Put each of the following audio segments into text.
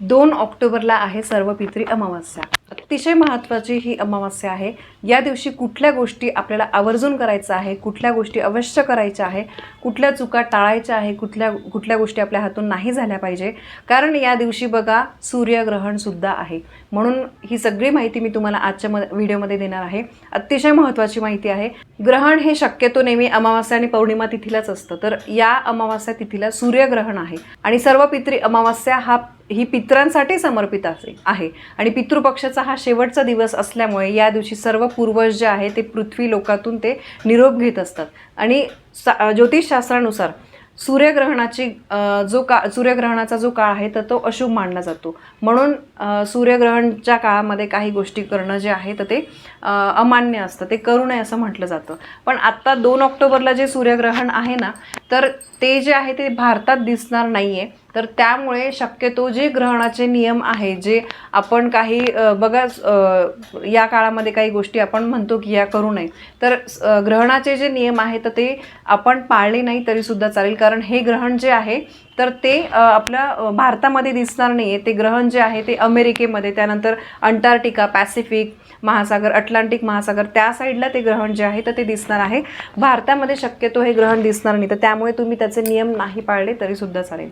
दोन ऑक्टोबरला आहे सर्व पित्री अमावस्या. अतिशय महत्त्वाची ही अमावस्या आहे. या दिवशी कुठल्या गोष्टी आपल्याला आवर्जून करायचं आहे कुठल्या गोष्टी अवश्य करायच्या आहे कुठल्या चुका टाळायच्या आहे कुठल्या कुठल्या गोष्टी आपल्या हातून नाही झाल्या पाहिजे. कारण या दिवशी बघा सूर्यग्रहणसुद्धा आहे. म्हणून ही सगळी माहिती मी तुम्हाला आजच्या म व्हिडिओमध्ये देणार आहे. अतिशय महत्त्वाची माहिती आहे. ग्रहण हे शक्यतो नेहमी अमावास्या आणि पौर्णिमा तिथीलाच असतं. तर या अमावास्या तिथीला सूर्यग्रहण आहे. आणि सर्व पित्री अमावास्या हा ही पितरांसाठी समर्पित असे आहे. आणि पितृपक्षाचा हा शेवटचा दिवस असल्यामुळे या दिवशी सर्व पूर्वज जे आहे ते पृथ्वी लोकातून ते निरोप घेत असतात. आणि सा ज्योतिषशास्त्रानुसार सूर्यग्रहणाची जो का सूर्यग्रहणाचा जो काळ आहे तर तो अशुभ मानला जातो. म्हणून सूर्यग्रहणच्या काळामध्ये काही गोष्टी करणं जे आहे तर ते अमान्य असतं. ते करू नये असं म्हटलं जातं. पण आत्ता दोन ऑक्टोबरला जे सूर्यग्रहण आहे ना तर ते जे आहे ते भारतात दिसणार नाही आहे तर त्यामुळे शक्यतो जे ग्रहणाचे नियम आहे जे आपण काही बघा या काळामध्ये काही गोष्टी आपण म्हणतो की या करू नये. तर ग्रहणाचे जे नियम आहेत तर ते आपण पाळले नाही तरीसुद्धा चालेल. कारण हे ग्रहण जे आहे तर ते आपल्या भारतामध्ये दिसणार नाही आहे ते ग्रहण जे आहे ते अमेरिकेमध्ये त्यानंतर अंटार्क्टिका पॅसिफिक महासागर अटलांटिक महासागर त्या साईडला ते ग्रहण जे आहे तर ते दिसणार आहे. भारतामध्ये शक्यतो हे ग्रहण दिसणार नाही. तर त्यामुळे तुम्ही त्याचे नियम नाही पाळले तरीसुद्धा चालेल.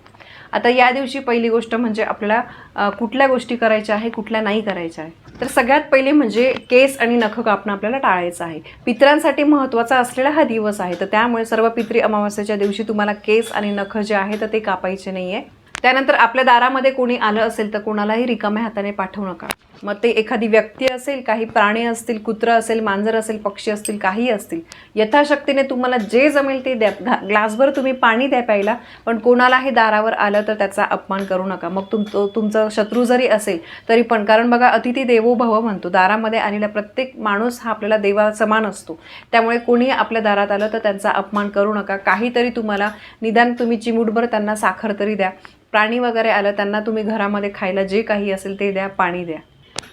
आता या दिवशी पहिली गोष्ट म्हणजे आपल्याला कुठल्या गोष्टी करायच्या आहे कुठल्या नाही करायच्या आहे. तर सगळ्यात पहिले म्हणजे केस आणि नख कापणं आपल्याला टाळायचं आहे. पितरांसाठी महत्त्वाचा असलेला हा दिवस आहे. तर त्यामुळे सर्व पित्री अमावास्याच्या दिवशी तुम्हाला केस आणि नख जे आहे तर ते का कापायचे नाही आहे त्यानंतर आपल्या दारामध्ये कोणी आलं असेल तर कोणालाही रिकाम्या हाताने पाठवू नका. मग ते एखादी व्यक्ती असेल काही प्राणी असतील कुत्रं असेल मांजर असेल पक्षी असतील काही असतील यथाशक्तीने तुम्हाला जे जमेल ते द्या. घा ग्लासभर तुम्ही पाणी द्या प्यायला पण कोणालाही दारावर आलं तर त्याचा अपमान करू नका. मग तुम तो तुमचा शत्रू जरी असेल तरी पण. कारण बघा अतिथी देवो भव म्हणतो. दारामध्ये आलेला प्रत्येक माणूस हा आपल्याला देवा समान असतो. त्यामुळे कोणी आपल्या दारात आलं तर त्यांचा अपमान करू नका. काहीतरी तुम्हाला निदान तुम्ही चिमूटभर त्यांना साखर तरी द्या. प्राणी वगैरे आलं त्यांना तुम्ही घरामध्ये खायला जे काही असेल ते द्या पाणी द्या.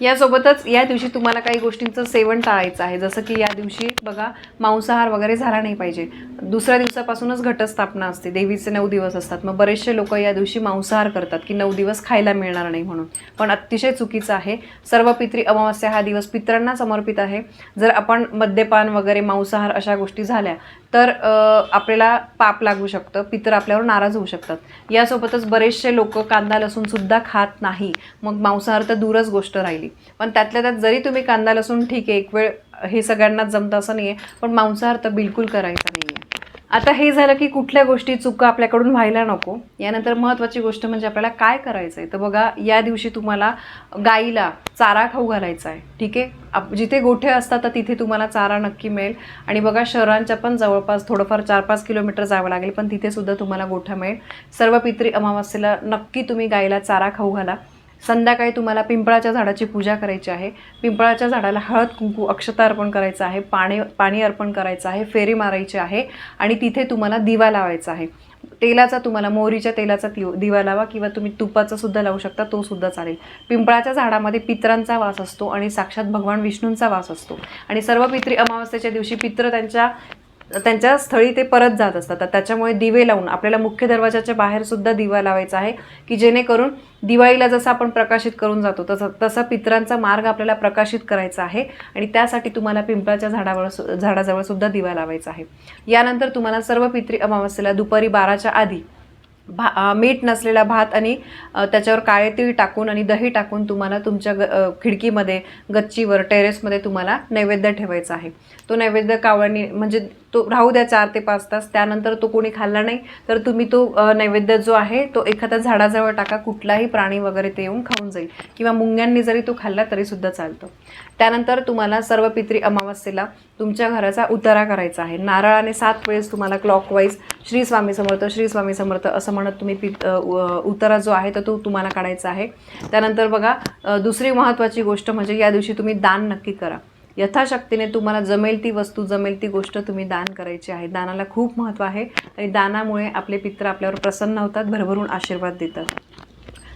यासोबतच या दिवशी तुम्हाला काही गोष्टींचं सेवन टाळायचं आहे. जसं की या दिवशी बघा मांसाहार वगैरे झाला नाही पाहिजे. दुसऱ्या दिवसापासूनच घटस्थापना असते. देवीचे नऊ दिवस असतात. मग बरेचसे लोक या दिवशी मांसाहार करतात की नऊ दिवस खायला मिळणार नाही म्हणून. पण अतिशय चुकीचं आहे. सर्व पित्री अमावस्या हा दिवस पितरांना समर्पित आहे. जर आपण मद्यपान वगैरे मांसाहार अशा गोष्टी झाल्या तर आपल्याला पाप लागू शकतं. पितर आपल्यावर नाराज होऊ शकतात. यासोबतच बरेचसे लोक कांदा लसूणसुद्धा खात नाही. मग मांसाहार तर दूरच गोष्ट राहिली. पण त्यातल्या त्यात जरी तुम्ही कांदा लसूण ठीक आहे एक वेळ हे सगळ्यांनाच जमतं असं नाही आहे पण मांसाहार तर बिलकुल करायचा नाही आहे आता हे झालं की कुठल्या गोष्टी चुका आपल्याकडून व्हायला नको. यानंतर महत्त्वाची गोष्ट म्हणजे आपल्याला काय करायचं आहे तर बघा या दिवशी तुम्हाला गाईला चारा खाऊ घालायचा आहे ठीक आहे? आप जिथे गोठे असतात तर तिथे तुम्हाला चारा नक्की मिळेल. आणि बघा शहरांच्या पण जवळपास थोडंफार चार पाच किलोमीटर जावं लागेल पण तिथे सुद्धा तुम्हाला गोठा मिळेल. सर्व पित्री अमावस्येला नक्की तुम्ही गाईला चारा खाऊ घाला. संध्याकाळी तुम्हाला पिंपळाच्या झाडाची पूजा करायची आहे. पिंपळाच्या झाडाला हळद कुंकू अक्षता अर्पण करायचं आहे पाणी पाणी अर्पण करायचं आहे फेरी मारायची आहे आणि तिथे तुम्हाला दिवा लावायचा आहे. तेलाचा तुम्हाला मोहरीच्या तेलाचा ति दिवा लावा किंवा तुम्ही तुपाचा सुद्धा लावू शकता तो सुद्धा चालेल. पिंपळाच्या झाडामध्ये पित्रांचा वास असतो आणि साक्षात भगवान विष्णूंचा वास असतो. आणि सर्व पित्री अमावस्येच्या दिवशी पित्र त्यांच्या त्यांच्या स्थळी ते परत जात असतात. तर त्याच्यामुळे दिवे लावून आपल्याला मुख्य दरवाजाच्या बाहेर सुद्धा दिवा लावायचा आहे की जेणेकरून दिवाळीला जसं आपण प्रकाशित करून जातो तसं तसा पित्रांचा मार्ग आपल्याला प्रकाशित करायचा आहे आणि त्यासाठी तुम्हाला पिंपळाच्या झाडावर सु- झाडाजवळ सुद्धा दिवा लावायचा आहे. यानंतर तुम्हाला सर्व पित्री अमावस्येला दुपारी बाराच्या आधी भा मीठ नसलेला भात आणि त्याच्यावर काळे तीळ टाकून आणि दही टाकून तुम्हाला तुमच्या ग खिडकीमध्ये गच्चीवर टेरेसमध्ये तुम्हाला नैवेद्य ठेवायचा आहे. तो नैवेद्य कावळणी म्हणजे तो राहू द्या चार ते पाच तास त्यानंतर तो कोणी खाल्ला नाही तर तुम्ही तो नैवेद्य जो आहे तो एखाद्या झाडाजवळ टाका कुठलाही प्राणी वगैरे ते येऊन खाऊन जाईल. किंवा मुंग्यांनी जरी तो खाल्ला तरीसुद्धा चालतं. त्यानंतर तुम्हाला सर्व पित्री अमावस्येला तुमच्या घराचा उतारा करायचा आहे. नारळाने सात वेळेस तुम्हाला क्लॉकवाईज श्री स्वामी समर्थ श्री स्वामी समर्थ असं म्हणत तुम्ही पित उतारा जो आहे तर तो तुम्हाला काढायचा आहे. त्यानंतर बघा दुसरी महत्त्वाची गोष्ट म्हणजे या दिवशी तुम्ही दान नक्की करा. यथाशक्तीने तुम्हाला जमेल ती वस्तू जमेल ती गोष्ट तुम्ही दान करायची आहे. दानाला खूप महत्त्व आहे. आणि दानामुळे आपले पित्र आपल्यावर प्रसन्न होतात भरभरून आशीर्वाद देतात.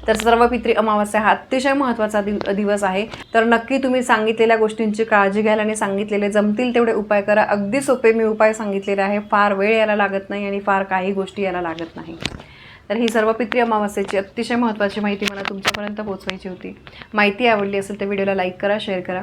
तर सर्व पित्री अमावस्या हा अतिशय महत्त्वाचा दिव दिवस आहे. तर नक्की तुम्ही सांगितलेल्या गोष्टींची काळजी घ्याल आणि सांगितलेले जमतील तेवढे उपाय करा. अगदी सोपे मी उपाय सांगितलेले आहे. फार वेळ याला लागत नाही आणि फार काही गोष्टी याला लागत नाही. तर ही सर्व पित्री अमावस्येची अतिशय महत्त्वाची माहिती मला तुमच्यापर्यंत पोहोचवायची होती. माहिती आवडली असेल तर व्हिडिओला लाईक करा शेअर करा.